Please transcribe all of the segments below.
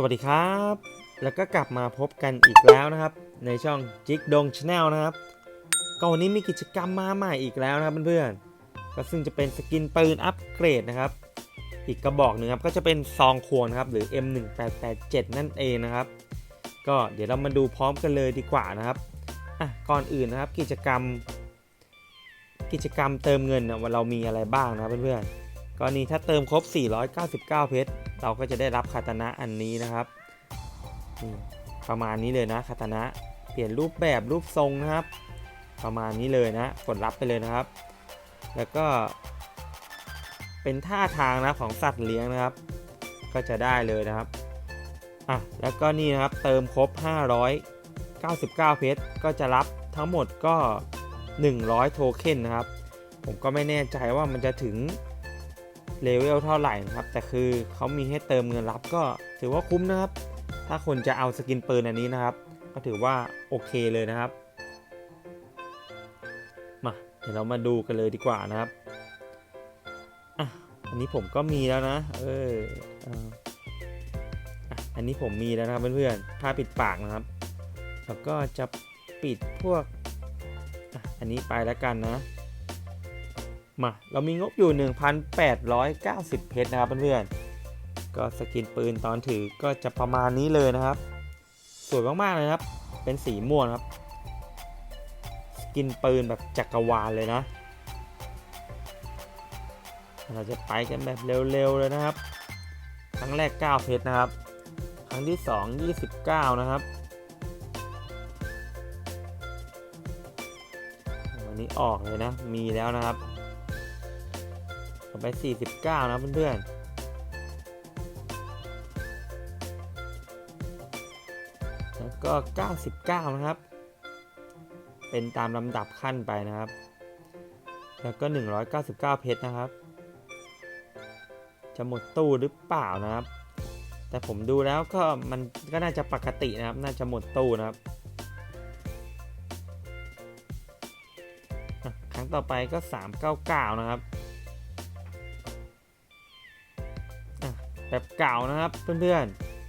สวัสดีครับ แล้วก็กลับมาพบกันอีกแล้วนะครับ ในช่องจิกดงชาแนลนะครับก็วันนี้มีกิจกรรมมาใหม่อีกแล้วนะครับเพื่อนๆก็ซึ่งจะเป็นสกินปืนอัปเกรดนะครับ อีกกระบอกหนึ่งครับก็จะเป็นซองควงนะครับหรือ M1887 นั่นเองนะครับ ก็เดี๋ยวเรามาดูพร้อมกันเลยดีกว่านะครับอะก่อนอื่นนะครับกิจกรรม กิจกรรมเติมเงินนะว่าเรามีอะไรบ้างนะเพื่อนๆกรณีถ้าเติมครบ 499 เพชร เราก็จะได้รับคาตานะอันนี้นะครับประมาณนี้เลยนะคาตานะ เปลี่ยนรูปแบบรูปทรงนะครับ ประมาณนี้เลยนะ กดรับไปเลยนะครับ แล้วก็ เป็นท่าทางนะของสัตว์เลี้ยงนะครับ ก็จะได้เลยนะครับอะแล้วก็นี่นะครับเติมครบ 599 เพชรก็จะรับทั้งหมดก็ 100 โทเค็นนะครับ ผมก็ไม่แน่ใจว่ามันจะถึง เลเวลเท่าไหร่นะครับ แต่คือเขามีให้เติมเงินรับก็ถือว่าคุ้มนะครับ ถ้าคนจะเอาสกินปืนอันนี้นะครับ ก็ถือว่าโอเคเลยนะครับ มาเดี๋ยวเรามาดูกันเลยดีกว่านะครับอะอันนี้ผมก็มีแล้วนะ เอออันนี้ผมมีแล้วนะครับเพื่อนๆผ้าปิดปากนะครับ แล้วก็จะปิดพวก อันนี้ไปแล้วกันนะ มาเรามีงบอยู่ 1,890 เพชรนะครับเพื่อนๆก็สกินปืนตอนถือก็จะประมาณนี้เลยนะครับ สวยมากๆเลยครับ เป็นสีม่วงครับ สกินปืนแบบจักรวาลเลยนะ เราจะไปกันแบบเร็วๆเลยนะครับ ครั้งแรก 9 เพชรนะครับ ครั้งที่ 2 29 นะครับวันนี้ออกเลยนะ มีแล้วนะครับ ต่อไป 49 นะเพื่อนๆแล้วก็ 99 นะครับ เป็นตามลำดับขั้นไปนะครับ แล้วก็ 199 เพชรนะครับ จะหมดตู้หรือเปล่านะครับ แต่ผมดูแล้วก็มันก็น่าจะปกตินะครับ น่าจะหมดตู้นะครับ ครั้งต่อไปก็ 399 นะครับ แบบเก่านะครับเพื่อน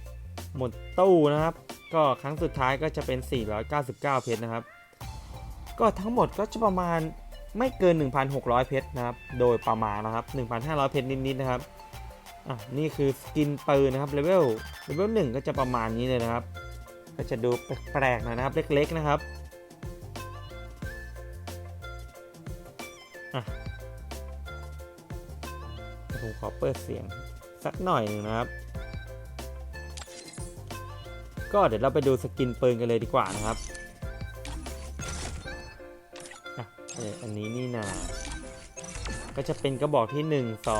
ๆ หมดตู้นะครับ ก็ครั้งสุดท้ายก็จะเป็น 499 เพชรนะครับ ก็ทั้งหมดก็จะประมาณไม่เกิน 1,600 เพชรนะครับ โดยประมาณนะครับ 1,500 เพชรนิดๆนะครับอะนี่คือสกินปืนนะครับเลเวลเลเวลหนึ่งก็จะประมาณนี้เลยนะครับ ก็จะดูแปลกๆหน่อยนะครับ เล็กๆนะครับอะผมขอเปิดเสียง สักหน่อยหนึงนะครับ ก็เดี๋ยวเราไปดูสกินปืนกันเลยดีกว่านะครับอะเอออันนี้นี่นา ก็จะเป็นกระบอกที่ 1 2หนึ่งส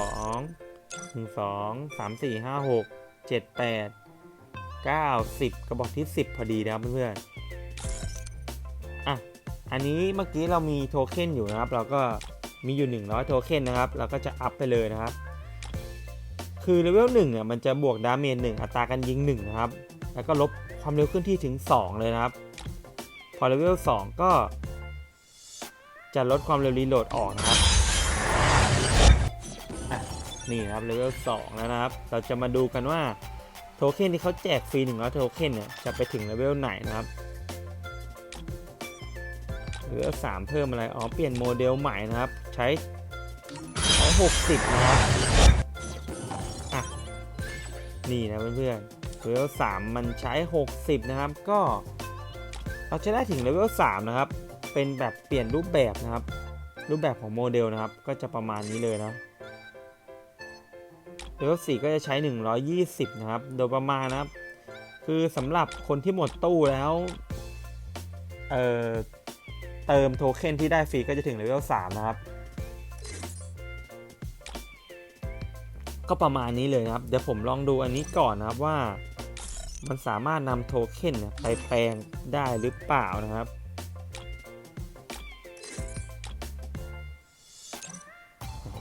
องสามสี่ห้าหกเจ็ดแปดเก้าสิบกระบอกที่สิบพอดีนะครับเพื่อนๆอะ อันนี้เมื่อกี้เรามีโทเค็นอยู่นะครับ เราก็มีอยู่ 100 โทเค็นนะครับ เราก็จะอัพไปเลยนะครับ คือเลเวล1อะมันจะบวกดาเมจ1อัตราการยิง1นะครับ แล้วก็ลบความเร็วเคลื่อนที่ถึง 2 เลยนะครับ พอเลเวล2ก็ จะลดความเร็วรีโหลดออกนะครับนี่นะครับเลเวล2แล้วนะครับ เราจะมาดูกันว่าโทเค็นที่เขาแจกฟรี100โทเค็นเนี่ยจะไปถึงเลเวลไหนนะครับเลเวล3เพิ่มอะไร อ๋อ เปลี่ยนโมเดลใหม่นะครับ ใช้ใช้60 นะครับ นี่นะเพื่อนๆเลเวล3มันใช้ 60 นะครับ ก็เราจะได้ถึงเลเวล3นะครับ เป็นแบบเปลี่ยนรูปแบบนะครับ รูปแบบของโมเดลนะครับ ก็จะประมาณนี้เลยนะเลเวล4ก็จะใช้ 120 นะครับ โดยประมาณนะครับ คือสำหรับคนที่หมดตู้แล้ว เอ่อ เติมโทเค็นที่ได้ฟรีก็จะถึงเลเวล3นะครับ ก็ประมาณนี้เลยนะครับ เดี๋ยวผมลองดูอันนี้ก่อนนะครับว่า มันสามารถนำโทเค็นไปแปลงได้หรือเปล่านะครับ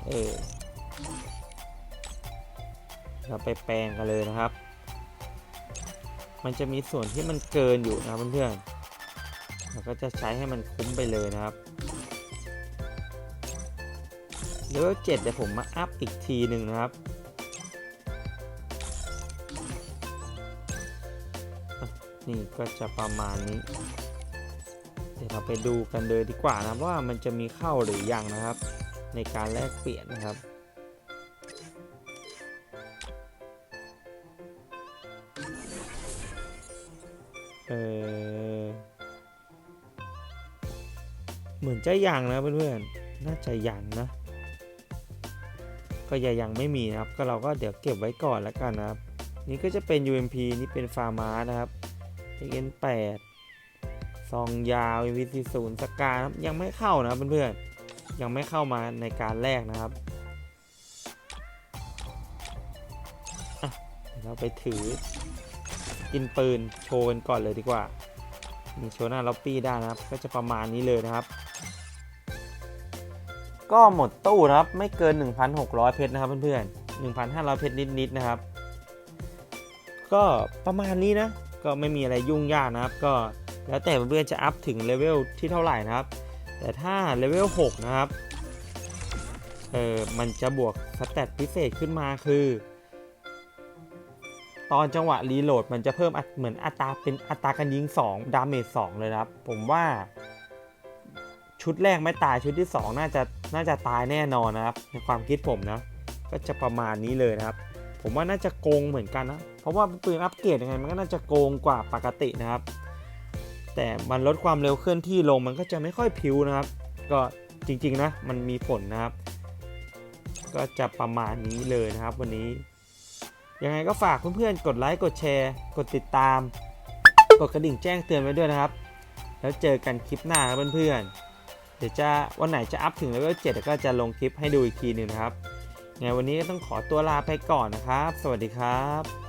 เออเราไปแปลงกันเลยนะครับ มันจะมีส่วนที่มันเกินอยู่นะเพื่อนๆเราก็จะใช้ให้มันคุ้มไปเลยนะครับเลเวล7เดี๋ยวผมมาอัพอีกทีหนึ่งนะครับ นี่ก็จะประมาณนี้ เดี๋ยวเราไปดูกันเลยดีกว่านะว่ามันจะมีเข้าหรือยังนะครับ ในการแลกเปลี่ยนนะครับเออเหมือนจะยังนะเพื่อนๆน่าจะยังนะ ก็ยังยังไม่มีนะครับ ก็เราก็เดี๋ยวเก็บไว้ก่อนแล้วกันนะครับ นี่ก็จะเป็น UMP นี่เป็นฟาร์มานะครับ XN8 ซองยาว MVC 0สกาครับยังไม่เข้านะเพื่อนๆยังไม่เข้ามาในการแรกนะครับเดี๋ยวเราไปถือกินปืนโชว์กันก่อนเลยดีกว่ามีโชว์หน้าล็อบปี้ได้นะครับ ก็จะประมาณนี้เลยนะครับ ก็หมดตู้นะครับไม่เกิน 1,600 เพชรนะครับเพื่อนๆ1,500 เพชรนิดๆนะครับ ก็ประมาณนี้นะ ก็ไม่มีอะไรยุ่งยากนะครับ ก็แล้วแต่เพื่อนจะอัพถึงเลเวลที่เท่าไหร่นะครับ แต่ถ้าเลเวล6นะครับเออมันจะบวกสเตตพิเศษขึ้นมาคือ ตอนจังหวะรีโหลดมันจะเพิ่มเหมือนอัตราเป็นอัตราการยิง 2 ดาเมจ2เลยนะครับ ผมว่าชุดแรกไม่ตายชุดที่ 2 น่าจะน่าจะตายแน่นอนนะครับ ในความคิดผมนะ ก็จะประมาณนี้เลยนะครับ ผมว่าน่าจะโกงเหมือนกันนะ เพราะว่าปืนอัปเกรดยังไงมันก็น่าจะโกงกว่าปกตินะครับ แต่มันลดความเร็วเคลื่อนที่ลงมันก็จะไม่ค่อยพิวนะครับ ก็จริงๆนะมันมีผลนะครับ ก็จะประมาณนี้เลยนะครับ วันนี้ ยังไงก็ฝากเพื่อนๆกดไลค์กดแชร์ กดติดตาม กดกระดิ่งแจ้งเตือนไว้ด้วยนะครับ แล้วเจอกันคลิปหน้าครับเพื่อนๆเดี๋ยวจะวันไหนจะอัพถึงเลเวล7เดี๋ยวก็จะลงคลิปให้ดูอีกทีหนึ่งนะครับ ไงวันนี้ก็ต้องขอตัวลาไปก่อนนะครับ สวัสดีครับ